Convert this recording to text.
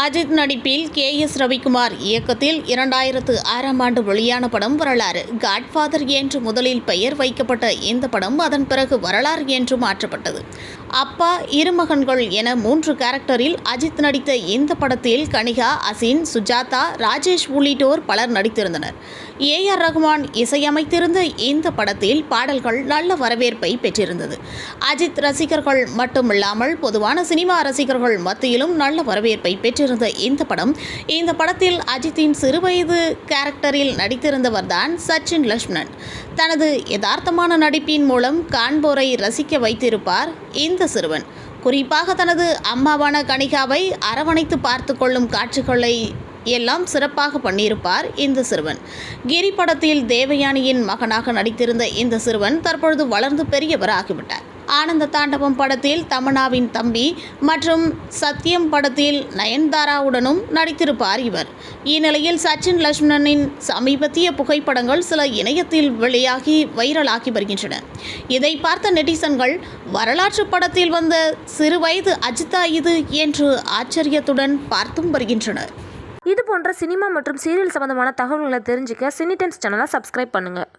அஜித் நடிப்பில் K S Ravikumar இயக்கத்தில் இரண்டாயிரத்து ஆறாம் ஆண்டு வெளியான படம் வரலாறு. காட்ஃபாதர் என்று முதலில் பெயர் வைக்கப்பட்ட இந்த படம் அதன் பிறகு வரலாறு என்று மாற்றப்பட்டது. அப்பா இருமகன்கள் என மூன்று கேரக்டரில் அஜித் நடித்த இந்த படத்தில் கனிகா அசின் சுஜாதா ராஜேஷ் உள்ளிட்டோர் பலர் நடித்திருந்தனர். ஏ ஆர் ரகுமான் இசையமைத்திருந்த இந்த படத்தில் பாடல்கள் நல்ல வரவேற்பை பெற்றிருந்தது. அஜித் ரசிகர்கள் மட்டுமில்லாமல் பொதுவான சினிமா ரசிகர்கள் மத்தியிலும் நல்ல வரவேற்பை பெற்றிருந்த இந்த படம் இந்த படத்தில் அஜித்தின் சிறுவயது கேரக்டரில் நடித்திருந்தவர்தான் சச்சின் லட்சுமணன் தனது யதார்த்தமான நடிப்பின் மூலம் காண்போரை ரசிக்க வைத்திருப்பார் இந்த சிறுவன். குறிப்பாக தனது அம்மாவான கனிகாவை அரவணைத்து பார்த்து கொள்ளும் காட்சிகளை எல்லாம் சிறப்பாக பண்ணியிருப்பார் இந்த சிறுவன். கிரி படத்தில் தேவயானியின் மகனாக நடித்திருந்த இந்த சிறுவன் தற்பொழுது வளர்ந்து பெரியவர் ஆகிவிட்டார் ஆனந்த தாண்டவம் படத்தில் தமனாவின் தம்பி மற்றும் சத்யம் படத்தில் நயன்தாராவுடனும் நடித்திருப்பார் இவர். இந்நிலையில் சச்சின் லட்சுமணனின் சமீபத்திய புகைப்படங்கள் சில இணையத்தில் வெளியாகி வைரலாகி வருகின்றன. இதை பார்த்த நெட்டிசன்கள் வரலாற்று படத்தில் வந்த சிறுவயது அஜிதா இது என்று ஆச்சரியத்துடன் பார்த்தும் வருகின்றனர். இது போன்ற சினிமா மற்றும் சீரியல் சம்பந்தமான தகவல்களை தெரிஞ்சுக்க சினி டைம்ஸ் சேனலை சப்ஸ்கிரைப் பண்ணுங்கள்